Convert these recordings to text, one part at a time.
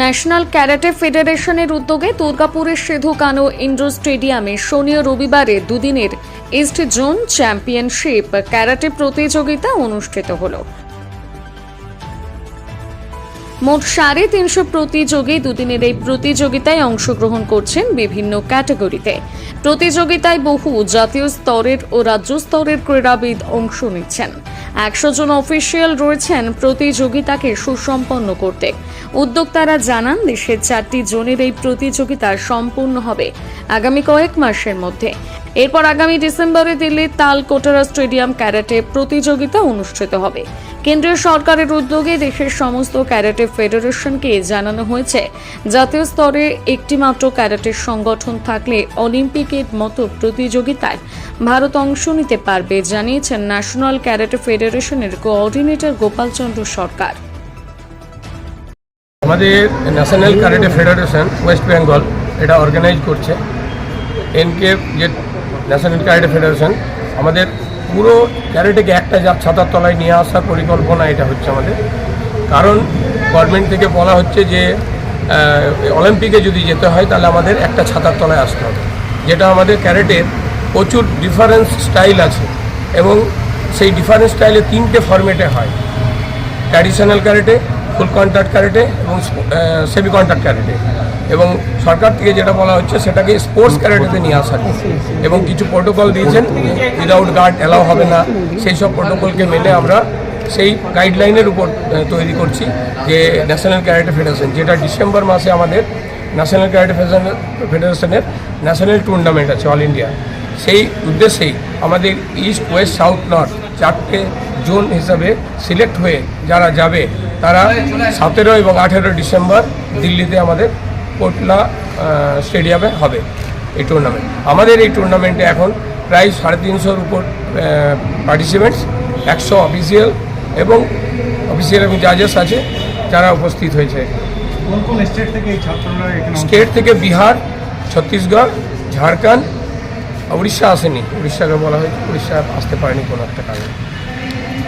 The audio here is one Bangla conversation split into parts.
ন্যাশনাল ক্যারাটে ফেডারেশনের উদ্যোগে দুর্গাপুরের সিধু কানো ইন্ডোর স্টেডিয়ামে শনি ও রবিবারে দুদিনের ইস্ট জোন চ্যাম্পিয়নশিপ ক্যারাটে প্রতিযোগিতা অনুষ্ঠিত হলো। মোট সাড়ে তিনশো প্রতিযোগী দুদিনের এই প্রতিযোগিতায় অংশগ্রহণ করছেন বিভিন্ন ক্যাটাগরিতে। প্রতিযোগিতায় বহু জাতীয় স্তরের ও রাজ্য স্তরের ক্রীড়াবিদ অংশ নিচ্ছেন। একশো জন অফিসিয়াল রয়েছেন প্রতিযোগিতাকে সুসম্পন্ন করতে। উদ্যোক্তারা জানান, দেশের চারটি জোনের এই প্রতিযোগিতা সম্পূর্ণ হবে আগামী কয়েক মাসের মধ্যে। এরপর আগামী ডিসেম্বরে দিল্লির তালকোটারা স্টেডিয়াম ক্যারাটে প্রতিযোগিতা অনুষ্ঠিত হবে। কেন্দ্রীয় সরকারের উদ্যোগে দেশের সমস্ত ক্যারাটে ফেডারেশনকে জানানো হয়েছে, জাতীয় স্তরে একটি মাত্র ক্যারাটের সংগঠন থাকলে অলিম্পিকের মতো প্রতিযোগিতায় ভারত অংশ নিতে পারবে, জানিয়েছেন ন্যাশনাল ক্যারাটে ফেডারেশনের কোঅর্ডিনেটর গোপালচন্দ্র সরকার। আমাদের national karate federation West Bengal এটা অর্গানাইজ করছে। এনকে যে ন্যাশনাল ক্যারেটে ফেডারেশন। আমাদের পুরো ক্যারেটেকে একটা যা ছাতার তলায় নিয়ে আসার পরিকল্পনা এটা হচ্ছে আমাদের। কারণ গভর্নমেন্ট থেকে বলা হচ্ছে যে অলিম্পিকে যদি যেতে হয়, তাহলে আমাদের একটা ছাতার তলায় আসতে হবে। যেটা আমাদের ক্যারেটের প্রচুর ডিফারেন্স স্টাইল আছে এবং সেই ডিফারেন্স স্টাইলে তিনটে ফরম্যাটে হয়। ট্র্যাডিশনাল ক্যারেটে ফুল কন্ট্যাক্ট ক্যারেটে এবং সেমি কন্ট্যাক্ট ক্যারেটে। এবং সরকার থেকে যেটা বলা হচ্ছে, সেটাকে স্পোর্টস ক্যারেটেতে নিয়ে আসা এবং কিছু প্রোটোকল দিয়েছেন উইদাউট গার্ড অ্যালাউ হবে না। সেই সব প্রোটোকলকে মেনে আমরা সেই গাইডলাইনের উপর তৈরি করছি যে ন্যাশনাল ক্যারেটে ফেডারেশন যেটা ডিসেম্বর মাসে আমাদের ন্যাশনাল ক্যারেটে ফেডারেশনের ন্যাশনাল টুর্নামেন্ট আছে অল ইন্ডিয়া সেই উদ্দেশ্যেই আমাদের ইস্ট ওয়েস্ট সাউথ নর্থ চারটে জোন হিসাবে সিলেক্ট হয়ে যারা যাবে তারা সতেরো এবং আঠেরো ডিসেম্বর দিল্লিতে আমাদের কোটলা স্টেডিয়ামে হবে এই টুর্নামেন্ট আমাদের এই টুর্নামেন্টে এখন প্রায় সাড়ে তিনশোর উপর পার্টিসিপেন্টস একশো অফিসিয়াল এবং অফিসিয়াল এবং জাজেস আছে যারা উপস্থিত হয়েছে। কোন কোন স্টেট থেকে এই ছাত্ররা এখানে স্টেট থেকে বিহার ছত্তিশগড় ঝাড়খণ্ড উড়িষ্যা আসেনি। উড়িষ্যাকে বলা হয়েছে উড়িষ্যা আসতে পারেনি কোনো একটা কারণে।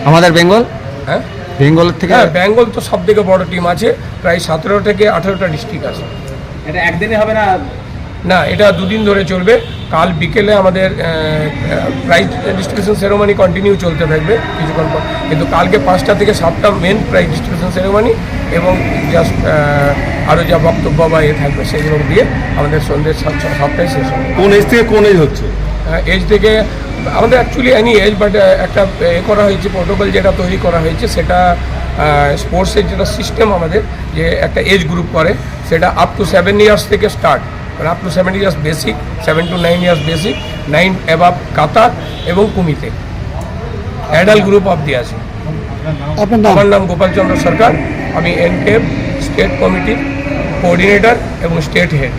আমাদের বেঙ্গল? হ্যাঁ? বেঙ্গলের থেকে? হ্যাঁ বেঙ্গল তো সব থেকে বড় টিম আছে প্রায় সতেরো থেকে আঠেরোটা ডিস্ট্রিক্ট আছে। এটা একদিনে হবে না? না এটা দুদিন ধরে চলবে। কাল বিকেলে আমাদের প্রাইজ ডিস্ট্রিবিউশন সেরেমনি কন্টিনিউ চলতে থাকবে কিছুক্ষণ পর। কিন্তু কালকে পাঁচটা থেকে সাতটা মেন প্রাইজ ডিস্ট্রিবিউশন সেরেমনি এবং জাস্ট আরও যা বক্তব্য বা এ থাকবে সেগুলো দিয়ে আমাদের সন্ধ্যে সাত- সাতটায় শেষ হবে। কোন এজ থেকে কোন এজ হচ্ছে? এজ থেকে আমাদের অ্যাকচুয়ালি এনি এজ বাট একটা এ করা হয়েছে প্রোটোকল যেটা তৈরি করা হয়েছে সেটা স্পোর্টসের যেটা সিস্টেম আমাদের যে একটা এজ গ্রুপ করে সেটা আপ টু সেভেন ইয়ার্স থেকে স্টার্ট মানে up to seven years basic seven to nine years basic nine above কাতার এবং kumite adult group of the আছে নাম? আমার নাম গোপালচন্দ্র সরকার। আমি এনকে স্টেট কমিটির কোঅর্ডিনেটর এবং স্টেট হেড